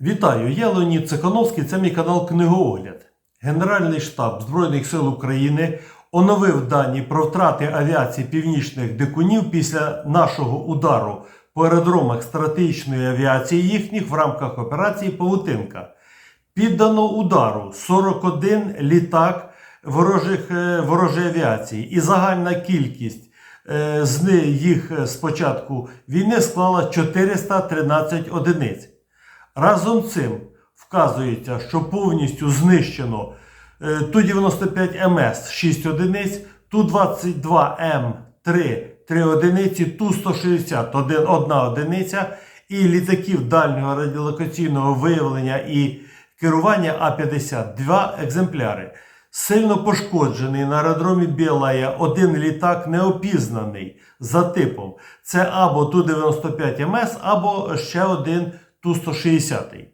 Вітаю, я Леонід Цехановський, це мій канал Книгоогляд. Генеральний штаб Збройних сил України оновив дані про втрати авіації північних дикунів після нашого удару по аеродромах стратегічної авіації їхніх в рамках операції Павутинка. Піддано удару 41 літак ворожих, е, ворожої авіації, і загальна кількість е, з них їх з початку війни склала 413 одиниць. Разом з цим вказується, що повністю знищено е, Ту-95МС 6 одиниць, Ту-22М3 3 одиниці, Ту-160 1 одиниця і літаків дальнього радіолокаційного виявлення і керування А-50 2 екземпляри. Сильно пошкоджений на аеродромі Білая один літак неопізнаний за типом. Це або Ту-95МС, або ще один Ту-160.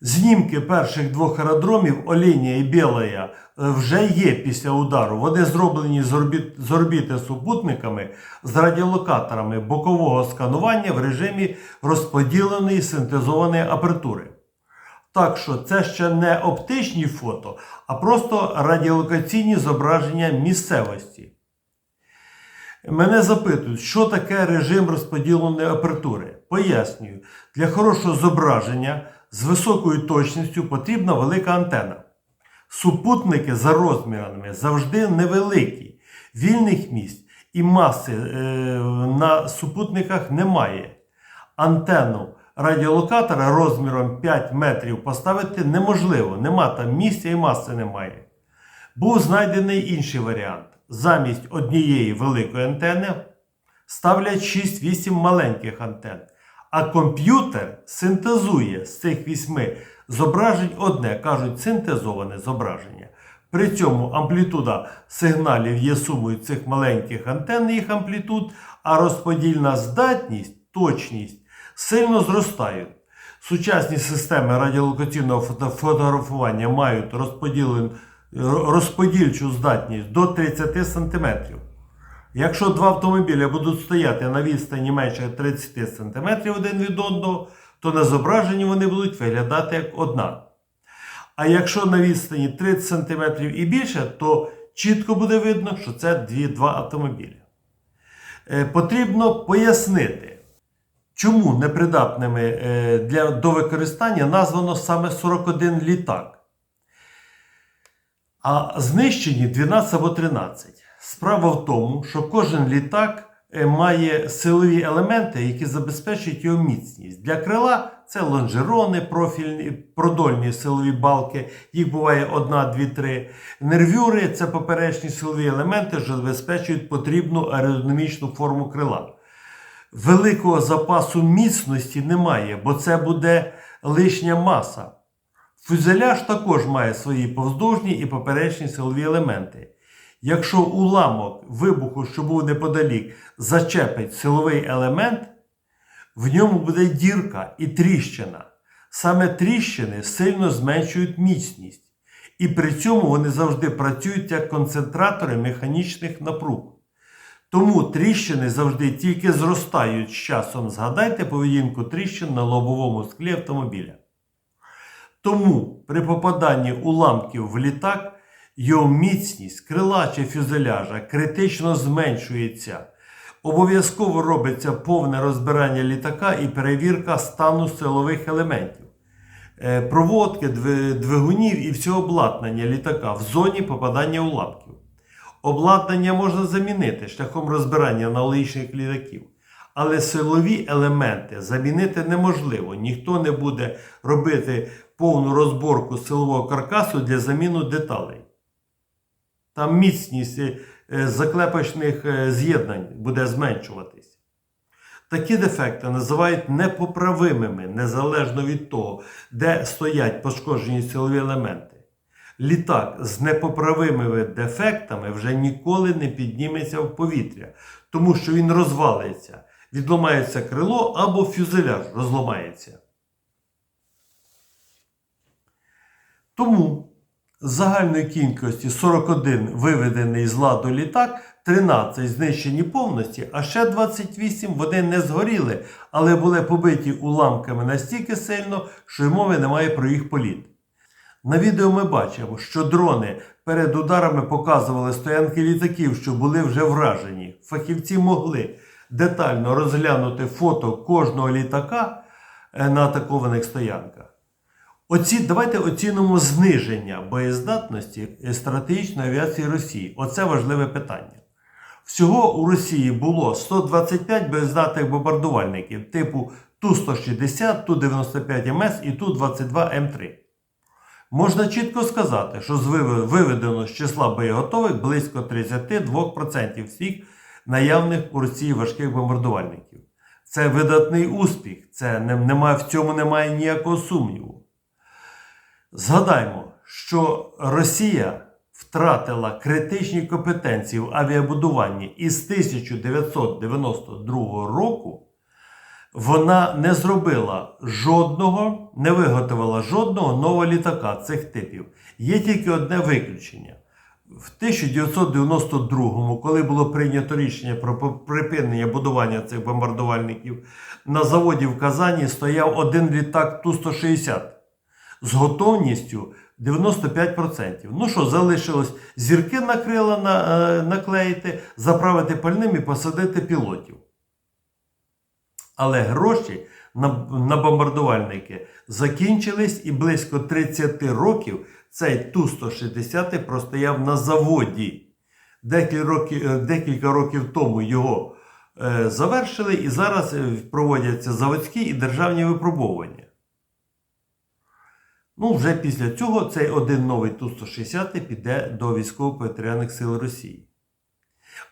Знімки перших двох аеродромів Олінія і Білая е, вже є після удару. Вони зроблені з, орбіт, з орбіти супутниками з радіолокаторами бокового сканування в режимі розподіленої синтезованої апертури. Так що це ще не оптичні фото, а просто радіолокаційні зображення місцевості. Мене запитують, що таке режим розподіленої апертури. Пояснюю, для хорошого зображення з високою точністю потрібна велика антена. Супутники за розмірами завжди невеликі, вільних місць і маси е, на супутниках немає. Антенну радіолокатора розміром 5 метрів поставити неможливо, нема там місця і маси немає. Був знайдений інший варіант. Замість однієї великої антени ставлять 6-8 маленьких антен. А комп'ютер синтезує з цих вісьми зображень одне, кажуть, синтезоване зображення. При цьому амплітуда сигналів є сумою цих маленьких антен і їх амплітуд, а розподільна здатність, точність сильно зростають. Сучасні системи радіолокаційного фотографування мають розподільчу здатність до 30 см. Якщо два автомобілі будуть стояти на відстані менше 30 см один від одного, то на зображенні вони будуть виглядати як одна. А якщо на відстані 30 см і більше, то чітко буде видно, що це дві, два автомобілі. Е, потрібно пояснити, чому непридатними е, для, до використання названо саме 41 літак а знищені 12 або 13. Справа в тому, що кожен літак е, має силові елементи, які забезпечують його міцність. Для крила це лонжерони, профільні, продольні силові балки, їх буває 1, 2, 3. Нервюри це поперечні силові елементи, що забезпечують потрібну аеродинамічну форму крила. Великого запасу міцності немає, бо це буде лишня маса. Фюзеляж також має свої повздовжні і поперечні силові елементи. Якщо уламок вибуху, що був неподалік, зачепить силовий елемент, в ньому буде дірка і тріщина. Саме тріщини сильно зменшують міцність, і при цьому вони завжди працюють як концентратори механічних напруг. Тому тріщини завжди тільки зростають з часом. Згадайте поведінку тріщин на лобовому склі автомобіля. Тому при попаданні уламків в літак його міцність крила чи фюзеляжа критично зменшується. Обов'язково робиться повне розбирання літака і перевірка стану силових елементів, Е, проводки, двигунів і всього обладнання літака в зоні попадання уламків. Обладнання можна замінити шляхом розбирання аналогічних літаків. Але силові елементи замінити неможливо. Ніхто не буде робити повну розборку силового каркасу для заміну деталей. Там міцність е, заклепочних е, з'єднань буде зменшуватись. Такі дефекти називають непоправимими, незалежно від того, де стоять пошкоджені силові елементи. Літак з непоправимими дефектами вже ніколи не підніметься в повітря, тому що він розвалиться, відламається крило або фюзеляж розламається. Тому З загальної кількості 41 виведений з ладу літак, 13 знищені повністю, а ще 28 вони не згоріли, але були побиті уламками настільки сильно, що й мови немає про їх політ. На відео ми бачимо, що дрони перед ударами показували стоянки літаків, що були вже вражені. Фахівці могли детально розглянути фото кожного літака е, на атакованих стоянках. Оці, давайте оцінимо зниження боєздатності стратегічної авіації Росії. Оце важливе питання. Всього у Росії було 125 боєздатних бомбардувальників типу Ту-160, Ту-95МС і Ту-22М3. Можна чітко сказати, що виведено з числа боєготових близько 32% всіх наявних у Росії важких бомбардувальників. Це видатний успіх, це немає, в цьому немає ніякого сумніву. Згадаймо, що Росія втратила критичні компетенції в авіабудуванні і з 1992 року вона не зробила жодного, не виготовила жодного нового літака цих типів. Є тільки одне виключення. В 1992, коли було прийнято рішення про припинення будування цих бомбардувальників, на заводі в Казані стояв один літак Ту-160 з готовністю 95%. Ну що, залишилось зірки на е, наклеїти, заправити пальним і посадити пілотів. Але гроші на, бомбардувальники закінчились, і близько 30 років цей Ту-160 простояв на заводі. Декілька років, е, декілька років тому його е, завершили, і зараз проводяться заводські і державні випробовування. Ну, вже після цього цей один новий Ту-160 піде до військово-повітряних сил Росії.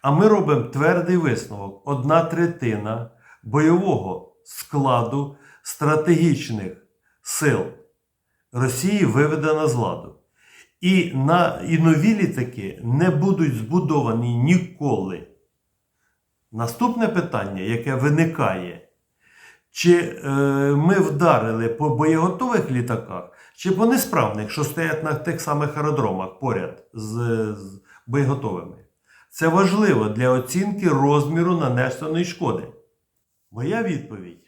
А ми робимо твердий висновок: одна третина бойового складу стратегічних сил Росії виведена з ладу. І, на, і нові літаки не будуть збудовані ніколи. Наступне питання, яке виникає, чи е, ми вдарили по боєготових літаках, чи по несправних, що стоять на тих самих аеродромах поряд з, з боєготовими. Це важливо для оцінки розміру нанесеної шкоди. Моя відповідь.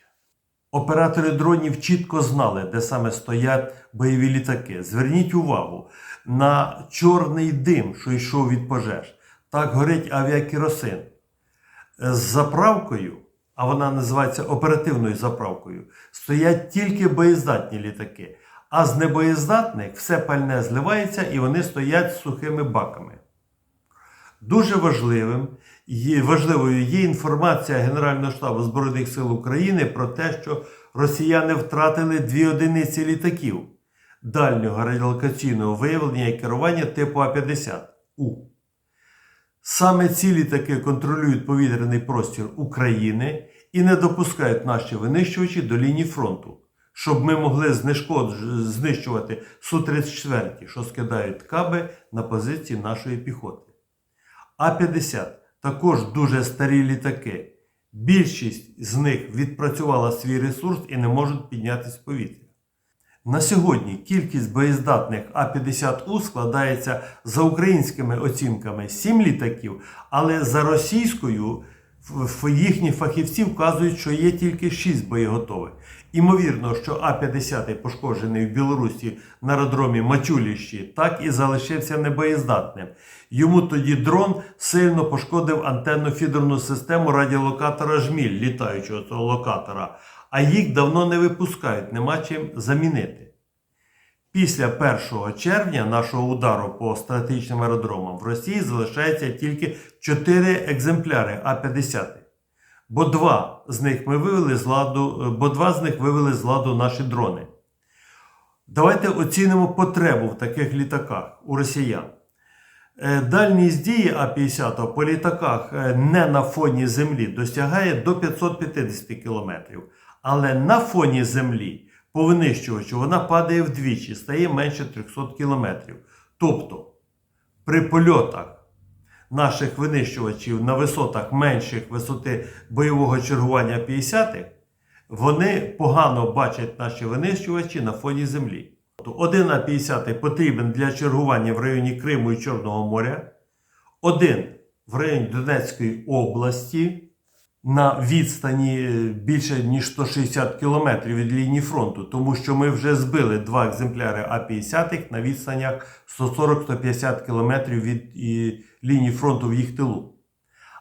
Оператори дронів чітко знали, де саме стоять бойові літаки. Зверніть увагу на чорний дим, що йшов від пожеж. Так горить авіакеросин. З заправкою, а вона називається оперативною заправкою, стоять тільки боєздатні літаки. А з небоєздатних все пальне зливається і вони стоять з сухими баками. Дуже важливим важливою є інформація Генерального штабу Збройних сил України про те, що росіяни втратили дві одиниці літаків дальнього радіолокаційного виявлення і керування типу А-50У. Саме ці літаки контролюють повітряний простір України і не допускають наші винищувачі до лінії фронту, щоб ми могли знешкод... знищувати Су-34, що скидають каби на позиції нашої піхоти. А-50 також дуже старі літаки. Більшість з них відпрацювала свій ресурс і не можуть піднятися в повітря. На сьогодні кількість боєздатних А-50У складається за українськими оцінками 7 літаків, але за російською їхні фахівці вказують, що є тільки 6 боєготових. Імовірно, що А-50 пошкоджений в Білорусі на аеродромі Мачуліщі, так і залишився небоєздатним. Йому тоді дрон сильно пошкодив антенну фідерну систему радіолокатора Жміль, літаючого цього локатора, а їх давно не випускають, нема чим замінити. Після 1 червня нашого удару по стратегічним аеродромам в Росії залишається тільки 4 екземпляри А-50. Бо два з них ми вивели з ладу, бо два з них вивели з ладу наші дрони. Давайте оцінимо потребу в таких літаках у росіян. Е, Дальність дії А-50 по літаках е, не на фоні землі досягає до 550 км. Але на фоні землі по винищувачу вона падає вдвічі, стає менше 300 км. Тобто при польотах наших винищувачів на висотах менших висоти бойового чергування 50 вони погано бачать наші винищувачі на фоні землі. Один А-50 потрібен для чергування в районі Криму і Чорного моря, один в районі Донецької області на відстані більше ніж 160 кілометрів від лінії фронту, тому що ми вже збили два екземпляри А-50 на відстанях 140-150 кілометрів від і, лінії фронту в їх тилу.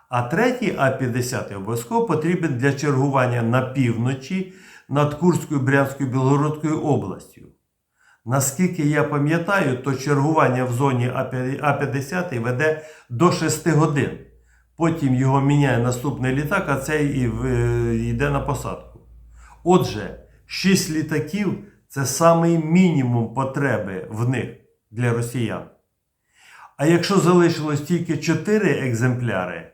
А третій А-50 обов'язково потрібен для чергування на півночі над Курською, Брянською, Білгородською областю. Наскільки я пам'ятаю, то чергування в зоні А-50 веде до 6 годин. Потім його міняє наступний літак, а цей в- йде на посадку. Отже, 6 літаків це самий мінімум потреби в них для росіян. А якщо залишилось тільки 4 екземпляри,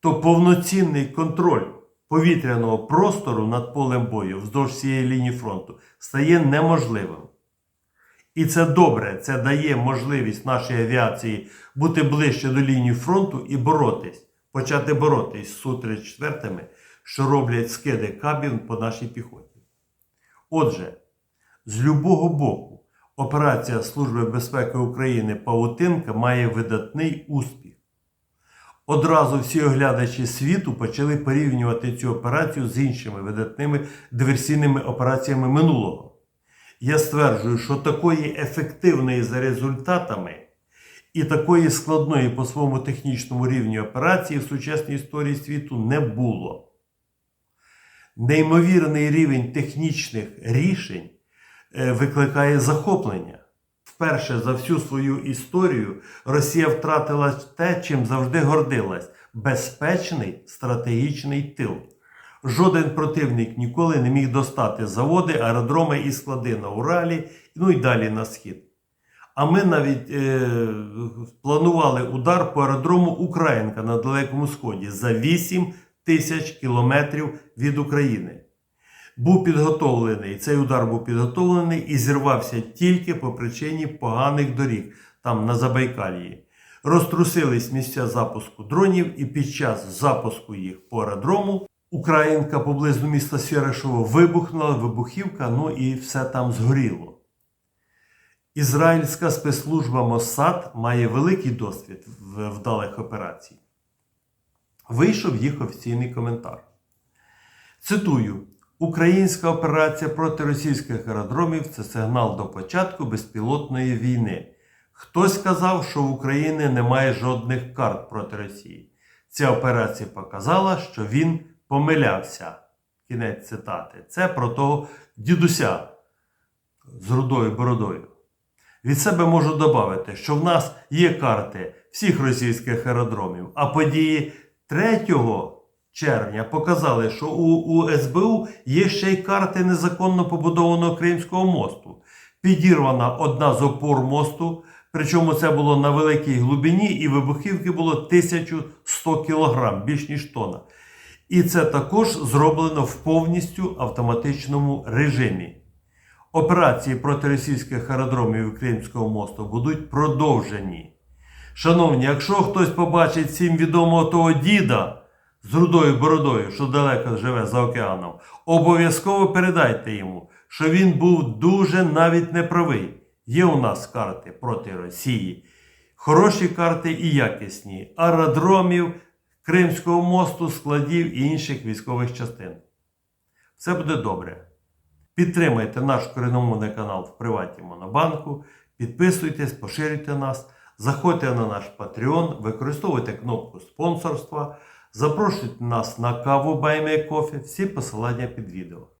то повноцінний контроль повітряного простору над полем бою вздовж цієї лінії фронту стає неможливим. І це добре, це дає можливість нашій авіації бути ближче до лінії фронту і боротись, почати боротись з Су-34, що роблять скиди кабін по нашій піхоті. Отже, з любого боку операція Служби безпеки України Павутинка має видатний успіх. Одразу всі оглядачі світу почали порівнювати цю операцію з іншими видатними диверсійними операціями минулого. Я стверджую, що такої ефективної за результатами і такої складної по своєму технічному рівню операції в сучасній історії світу не було. Неймовірний рівень технічних рішень е, викликає захоплення. Вперше за всю свою історію Росія втратила те, чим завжди гордилась безпечний стратегічний тил. Жоден противник ніколи не міг достати заводи, аеродроми і склади на Уралі, ну і далі на схід. А ми навіть е, планували удар по аеродрому Українка на Далекому Сході за 8 тисяч кілометрів від України. Був підготовлений, цей удар був підготовлений і зірвався тільки по причині поганих доріг там на Забайкалії. Розтрусились місця запуску дронів, і під час запуску їх по аеродрому Українка поблизу міста Сєрешово вибухнула вибухівка, ну і все там згоріло. Ізраїльська спецслужба Моссад має великий досвід вдалих операцій. Вийшов їх офіційний коментар. Цитую: Українська операція проти російських аеродромів це сигнал до початку безпілотної війни. Хтось сказав, що в Україні немає жодних карт проти Росії. Ця операція показала, що він помилявся. Кінець цитати. Це про того дідуся з рудою бородою. Від себе можу додати, що в нас є карти всіх російських аеродромів, а події 3 червня показали, що у, у СБУ є ще й карти незаконно побудованого Кримського мосту. Підірвана одна з опор мосту, причому це було на великій глибині, і вибухівки було 1100 кг, більш ніж тонна. І це також зроблено в повністю автоматичному режимі. Операції проти російських аеродромів і Кримського мосту будуть продовжені. Шановні, якщо хтось побачить всім відомого того діда з рудою бородою, що далеко живе за океаном, обов'язково передайте йому, що він був дуже навіть неправий. Є у нас карти проти Росії. Хороші карти і якісні аеродромів, Кримського мосту, складів і інших військових частин. Все буде добре. Підтримайте наш коріномовний канал в приваті Монобанку, підписуйтесь, поширюйте нас, заходьте на наш Patreon, використовуйте кнопку спонсорства, запрошуйте нас на каву Кофе, всі посилання під відео.